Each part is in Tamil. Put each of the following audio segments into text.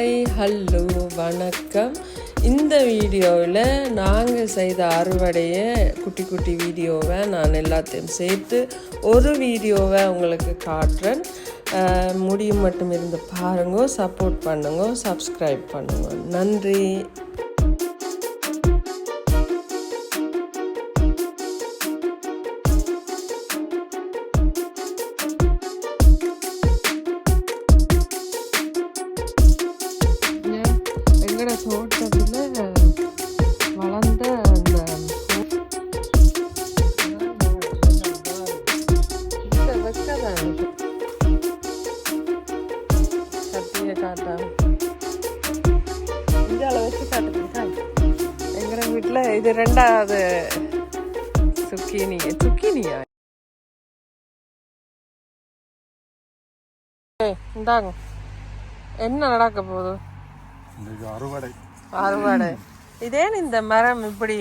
ஹாய் ஹலோ வணக்கம். இந்த வீடியோவில் நாங்கள் செய்த அறுவடையை குட்டி குட்டி வீடியோவை நான் எல்லாத்தையும் சேர்த்து ஒரு வீடியோவை உங்களுக்கு காட்டுறேன். முடியும் மட்டும் இருந்து பாருங்க சப்போர்ட் பண்ணுங்க சப்ஸ்கிரைப் பண்ணுங்க. நன்றி. ரெண்டாவது சுக்கீனி சுக்கீனியா? இந்தாங்க. என்ன நடக்க போகுது? அறுவடை. அறுவடை. இதேன் இந்த மரம் இப்படி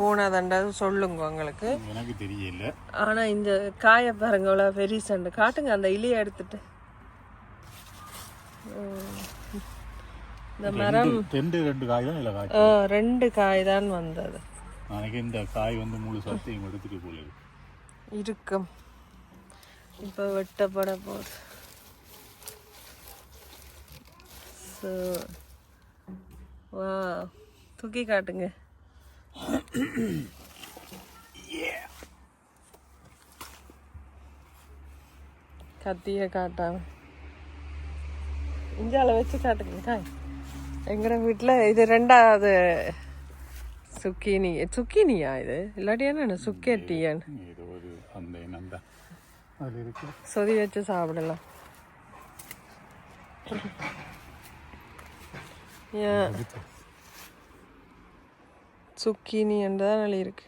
போனதண்டது சொல்லுங்க உங்களுக்கு. எனக்கு தெரியல. ஆனா இந்த காய பாருங்க பெரிய சண்டு. காட்டுங்க அந்த இலியை எடுத்துட்டு. இந்த மரம் காய் தான் ரெண்டு காய் தான் வந்தது. எனக்கு இந்த காய் வந்து முழு சத்தையும் எடுத்துட்டு போல இருக்கும் இப்போ வெட்டப்பட போகுது. ஸோ வா தூக்கி காட்டுங்க. கத்திய காட்டாம. இஞ்சால வச்சு காட்டுங்க காய். எங்கட வீட்டில் இது ரெண்டாவது சுக்கீனி சுக்கீனியா இது இல்லாட்டி என்ன சுக்கேட்டியான்னு இது ஒரு அந்த இனம் தான் அதில் இருக்கு சொதி வச்சு சாப்பிடலாம் சுக்கீனி என்றதான் நல்ல இருக்கு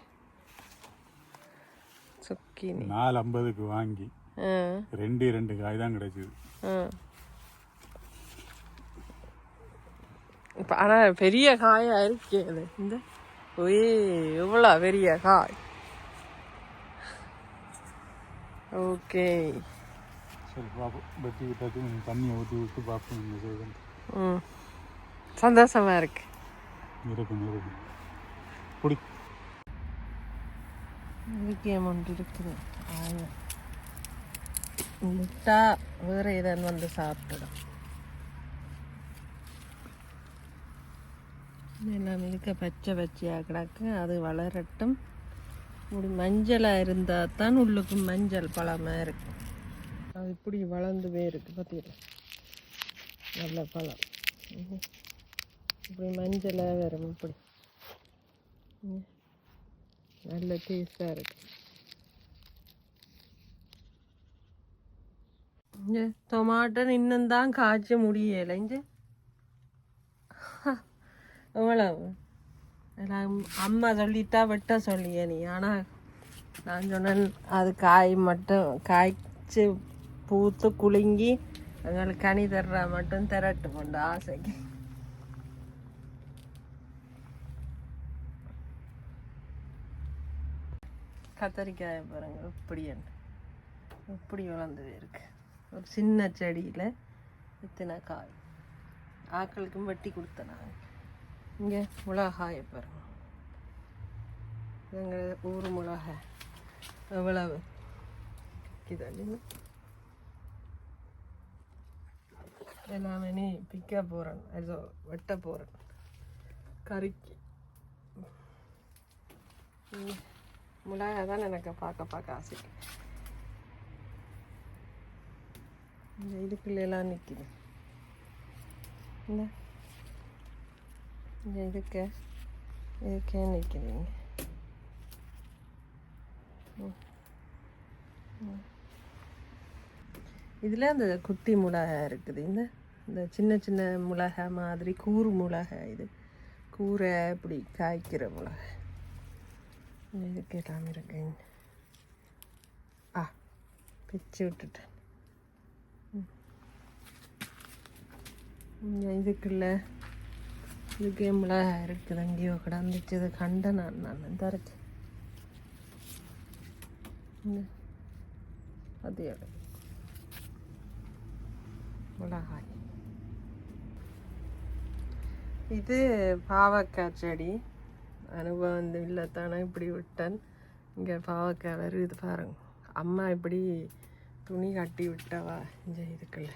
சுக்கீனி நாலு ஐம்பதுக்கு வாங்கி ரெண்டு ரெண்டு காய் தான் கிடைச்சிது இப்போ ஆனால் பெரிய காயா இருக்கே அது இந்த ஒயே எவ்வளோ பெரிய காய் ஓகே. சரி பார்ப்போம் விட்டாச்சு கொஞ்சம் தண்ணியை ஊற்றி விட்டு பார்ப்போம் இந்த சைடு ம். சந்தோஷமா இருக்கு. இருக்கும் இருக்கும். பிடி முக்கியம் ஒன்று இருக்குது. ஆயா முட்டா வேற ஏதாவது வந்து சாப்பிட்டுடும். எல்லாம் இருக்க பச்சை பச்சையாக கிடக்கு. அது வளரட்டும். இப்படி மஞ்சளாக இருந்தால் தான் உள்ளுக்கு மஞ்சள் பழமாக இருக்கும் அது இப்படி வளர்ந்து போயிருக்கு பார்த்தீங்களா நல்ல பழம். இப்படி மஞ்சளாக வரும் இப்படி. நல்ல டேஸ்டாக இருக்கு. இங்க டொமாட்டோ இன்னும் தான் காய்ச்ச முடியலை. இங்கே எவ்வளவு? நான் அம்மா சொல்லிட்டா வெட்ட சொல்லியே நீ. ஆனால் நான் சொன்னேன் அது காய் மட்டும் காய்ச்சி பூத்து குலுங்கி எங்களுக்கு கனி தர்றா மட்டும் திரட்டு கொண்டு ஆசைக்கு. கத்தரிக்காயை பாருங்க இப்படி என்ன? இப்படி வளர்ந்து இருக்கு. ஒரு சின்ன செடியில் இத்தனை காய். ஆக்களுக்கும் வெட்டி கொடுத்தேன் நான். இங்கே மிளகாய் பாருங்க. எங்கள் ஊர் மிளகாய். எவ்வளவு? இது எல்லாமே நீ பிக்க போகிறேன் ஏதோ வெட்ட போகிறேன் கறிக்கு. மிளகாய் தான் எனக்கு பார்க்க பார்க்க ஆசை. இந்த இதுக்குள்ளெல்லாம் நிற்கிது இந்த இந்த இருக்க இதுக்கே நிற்கிறீங்க இதில் அந்த குட்டி மிளகா இருக்குது இந்த இந்த சின்ன சின்ன மிளகா மாதிரி கூறு மிளகா இது கூரை இப்படி காய்க்கிற மிளகா இதுக்கு எல்லாம் இருக்குங்க ஆ பிச்சு விட்டுட்டேன் ம். இதுக்குள்ள இது கேமில் இருக்குது அங்கேயோ கிடந்துச்சு. இது கண்டேன் நான் நான் இந்த அது இந்த மிளகாய். இது பாவக்காய் செடி. அனுபவம் வந்து இல்லை தானே இப்படி விட்டேன். இங்கே பாவக்காய் வருது பாருங்க. அம்மா இப்படி துணி கட்டி விட்டவா இந்த இதுக்குள்ள.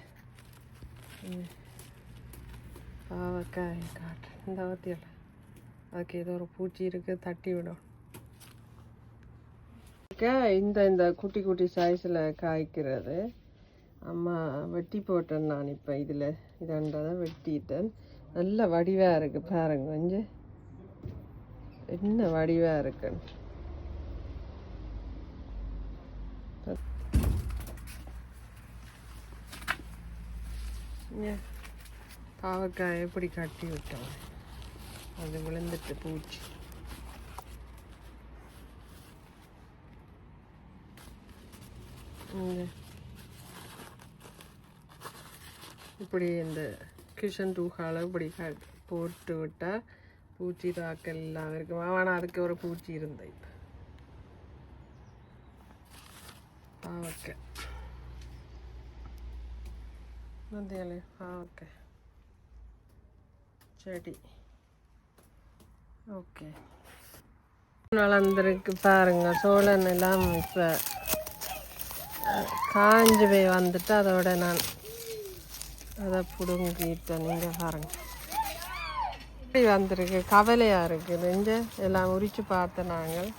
பாவக்காய் காட்டு இந்த வத்தியில் அதுக்கு ஏதோ ஒரு பூச்சி இருக்குது தட்டி விடும். இந்த இந்த குட்டி குட்டி சைஸில் காய்க்கிறது. அம்மா வெட்டி போட்டேன் நான் இப்போ இதில். இதாண்டதை வெட்டிட்டேன். நல்ல வடிவாக இருக்குது பாருங்க கொஞ்சம். என்ன வடிவாக இருக்கு? பாவக்காய் எப்படி கட்டி விட்டோம்? அது விழுந்துட்டு பூச்சி இங்க. இப்படி இந்த கிச்சன் தூக்கால இப்படி க- போட்டு விட்டா பூச்சி தாக்கல் எல்லாம் இருக்கும் ஆனால் அதுக்கு ஒரு பூச்சி இருந்த இப்போ பாவக்காய் மத்தியாலே பாவக்காய் செடி ஓகே. வளர்ந்துருக்கு பாருங்க சோழன் எல்லாம் இப்போ காஞ்சு போய் வந்துட்டு அதோட நான் அதை பிடுங்கிட்டேன் நீங்கள் பாருங்க. இப்படி வந்திருக்கு கவலையாக இருக்குது இங்கே எல்லாம் உரிச்சு பார்த்தேன் நாங்கள்.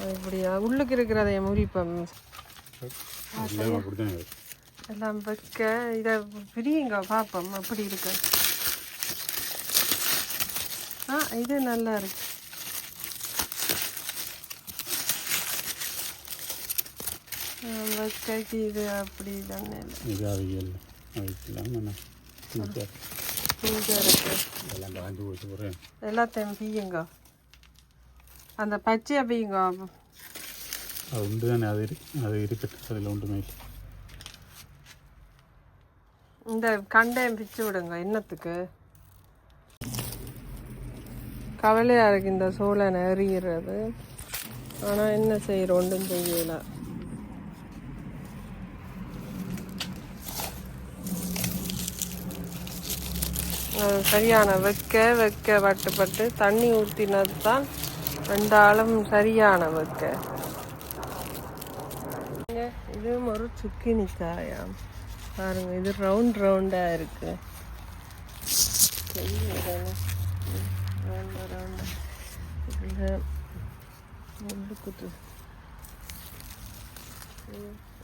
அது இப்படி உள்ளுக்கு இருக்கிறதை முறிப்போம். எல்லாம் வைக்க இதை பிரியுங்க பார்ப்போம் எப்படி இருக்கு? ஆ இது நல்லா இருக்கு. ஆ, வைக்கைக்கு இது அப்படி தானே இது அவியல் அவிக்கலாம் எல்லாம் காஞ்சி போச்சு போகிறேன் எல்லாத்தையும் பியுங்க அந்த பச்சையை பியுங்க அது உண்டு தானே அது அது இருக்கட்டும். அதில் ஒன்றுமே இல்லை. இந்த கண்டையும் பிச்சு விடுங்க என்னத்துக்கு கவலையாக இருக்கு இந்த சோளனை எறிகிறது ஆனால் என்ன செய்யற ஒன்றும் செய்யல. சரியான வெக்க வெக்க வட்டுப்பட்டு தண்ணி ஊற்றினது தான் ரெண்டாலும் சரியான வெக்க. இதுவும் ஒரு சுக்கினி காயா பாருங்க இது ரவுண்ட் ரவுண்டா இருக்கு. ரவுண்டா ரவுண்டா இதுல முள்ளு குத்து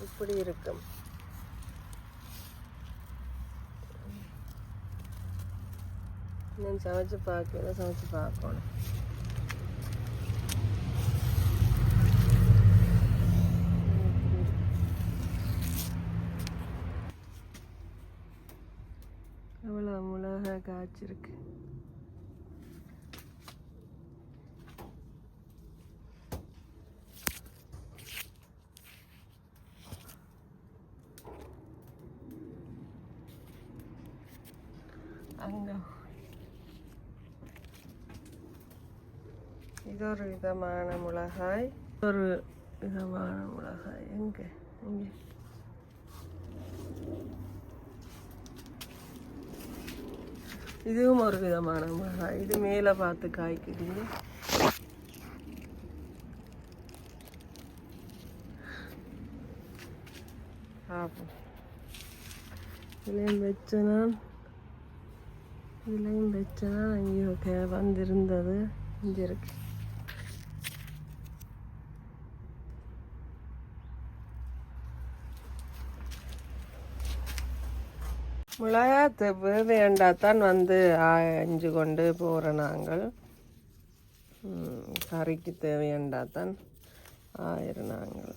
இப்படி இருக்கும் நான் சமைச்சு பார்க்கல சமைச்சு பார்க்கணும் எவ்வளோ மிளகா காய்ச்சிருக்கு. அங்கே இது ஒரு விதமான மிளகாய் ஒரு விதமான மிளகாய் எங்க இங்கே இதுவும் ஒரு விதமான மிளகாய் இது மேலே பார்த்து காய்க்குதுங்க பார்ப்போம் இதுலேயும் வச்சனா இதுலேயும் வச்சனா இங்கே கே வந்திருந்தது. இங்கே இருக்கு. மிளகாத்து வேண்டாத்தான் வந்து அஞ்சு கொண்டு போகிற நாங்கள். கறிக்கு தேவையாண்டாத்தான் ஆயிரம் நாங்கள்.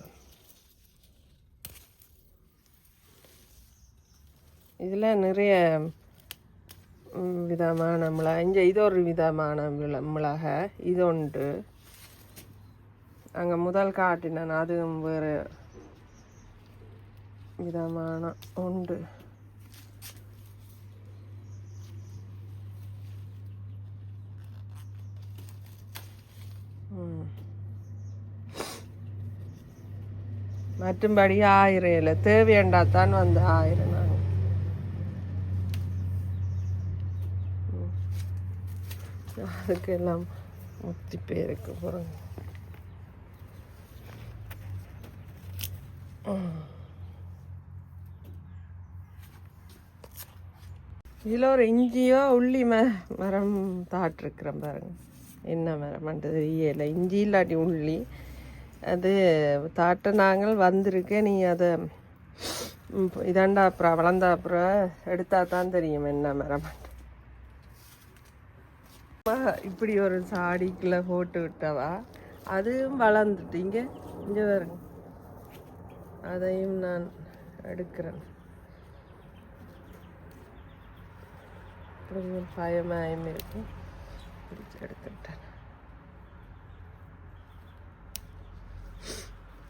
இதில் நிறைய விதமான மிளகாய். இங்கே இது ஒரு விதமான மிள மிளகாய். இது உண்டு அங்கே முதல் காட்டினேன் அதுவும் வேறு விதமான உண்டு மற்றும்படி ஆயிரம் இல்லை தேவையாண்டாத்தான் வந்து ஆயிரம் நாங்கள் அதுக்கெல்லாம் முத்தி பேருக்கு பாருங்க. இதில் ஒரு இஞ்சியோ உள்ளி ம மரம் தாட்டிருக்கிறேன் பாருங்க. என்ன மரம்ன்றது தெரியலை. இஞ்சி இல்லாட்டி உள்ளி. அது தாட்ட நாங்கள் வந்திருக்கேன் நீ அதை இதாண்டா அப்புறம் வளர்ந்தா அப்புறம் எடுத்தா தான் தெரியும் என்ன மரம். இப்படி ஒரு சாடிக்குள்ள போட்டு விட்டவா? அதுவும் வளர்ந்துட்டீங்க இங்கே வருங்க அதையும் நான் எடுக்கிறேன். கொஞ்சம் பயமாயும் இருக்கும் பிடிச்சி எடுத்துட்டேன்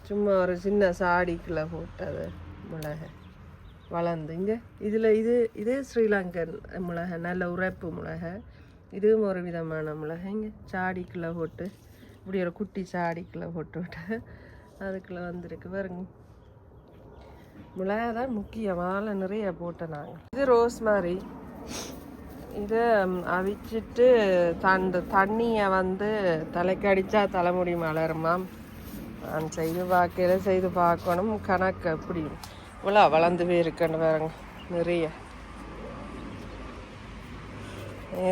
சும்மா ஒரு சின்ன சாடிக்குள்ள போட்டது மிளகை. வளர்ந்துங்க இதில் இது இதே ஸ்ரீலங்கன் மிளகை நல்ல உரைப்பு மிளகை. இதுவும் ஒரு விதமான மிளகைங்க சாடிக்குள்ளே போட்டு இப்படி ஒரு குட்டி சாடிக்குள்ளே போட்டு விட்டு அதுக்குள்ளே வந்திருக்கு பாருங்க. மிளகா தான் முக்கியமாக நிறைய போட்டேன் நாங்கள் இது ரோஸ் மாதிரி. இதை அவிச்சிட்டு தண்டு தண்ணியை வந்து தலைக்கு அடித்தா தலைமுடி மலருமாம் நான் செய்து பார்க்கல செய்து பார்க்கணும். கணக்கு அப்படி இவ்வளோ வளர்ந்து போயிருக்கேன்னு பாருங்க நிறைய. ஏ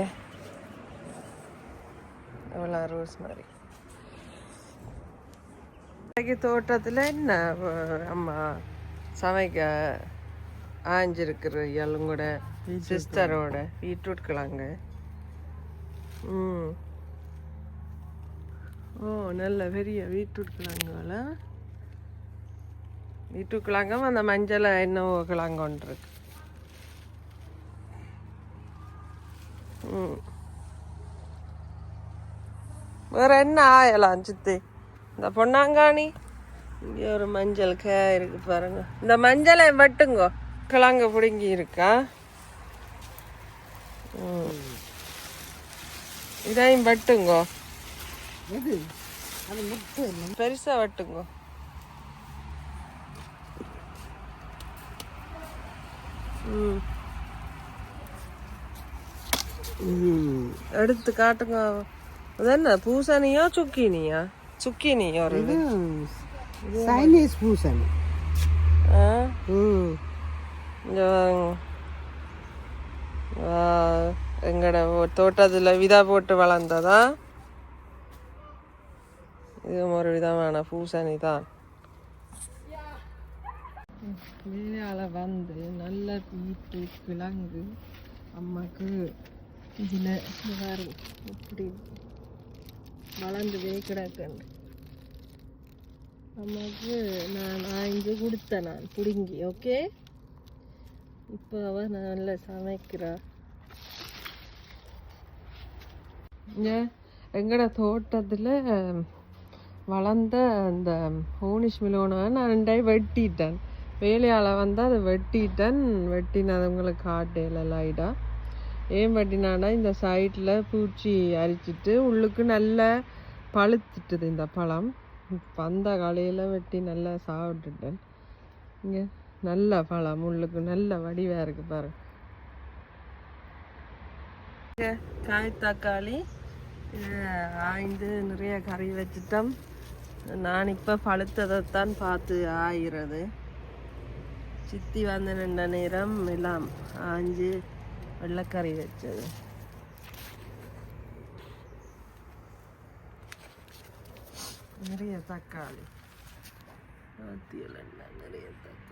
இவ்வளோ ரோஸ் மாதிரி. இன்னைக்கு தோட்டத்தில் என்ன அம்மா சமைக்க ஆஞ்சிருக்கிற எல்லாம் கூட சிஸ்டரோட பீட்ரூட் கிழங்கு. ம். ஓ நல்ல பெரிய பீட்ரூட் கிழங்குல பீட்ரூட் கிழங்கும் அந்த மஞ்சள் என்னவோ கிழங்கு ஒன்று இருக்கு ம். வேற என்ன ஆயலாம் சித்தி இந்த பொன்னாங்காணி. இங்கே ஒரு மஞ்சள் காய் இருக்கு பாருங்க. இந்த மஞ்சளை வெட்டுங்கோ. கிழங்கு பிடுங்கி இருக்கா. இதையும் வெட்டுங்கோ. பெருசா வெட்டுங்கோ. எடுத்து காட்டுங்க. அது என்ன பூசணியா சுக்கினியா சுக்கினியா ஒரு இது சைனீஸ் பூசணி எங்கட தோட்டத்துல விதா போட்டு வளர்ந்ததா இதுவும் ஒரு விதமான பூசணி தான் வெளியால வந்து நல்ல வீட்டு கிழங்கு அம்மாக்கு இதில் இப்படி வளர்ந்து கிடக்குன்னு. அம்மாவுக்கு நான் ஆய்ஞ்சு கொடுத்தேன் நான் பிடுங்கி ஓகே? இப்போ அவ நல்லா சமைக்கிறா. இங்கே எங்கட தோட்டத்தில் வளர்ந்த அந்த ஹோனிஷ் மிலோனை நான் ரெண்டாய் வெட்டிட்டேன். வேலையால் வந்து அதை வெட்டிட்டேன். வெட்டினதுங்களுக்கு காட்டையில் லைட்டாக ஏன் வெட்டினான்னா இந்த சைடில் பூச்சி அரிச்சிட்டு உள்ளுக்கு நல்லா பழுத்துட்டுது இந்த பழம். வந்த காலையில் வெட்டி நல்லா சாப்பிட்டுட்டேன். இங்கே நல்ல பழம் உள்ளுக்கு நல்ல வடிவாக இருக்கு பாரு. காய் தக்காளி ஆய்ந்து நிறைய கறி வச்சுட்டோம். நான் இப்போ பழுத்ததைத்தான் பார்த்து ஆயிறது. சித்தி வந்த நின்ற நேரம் எல்லாம் ஆஞ்சு வெள்ளைக்கறி வச்சது நிறைய தக்காளி ஆத்தியல் என்ன நிறைய தக்காளி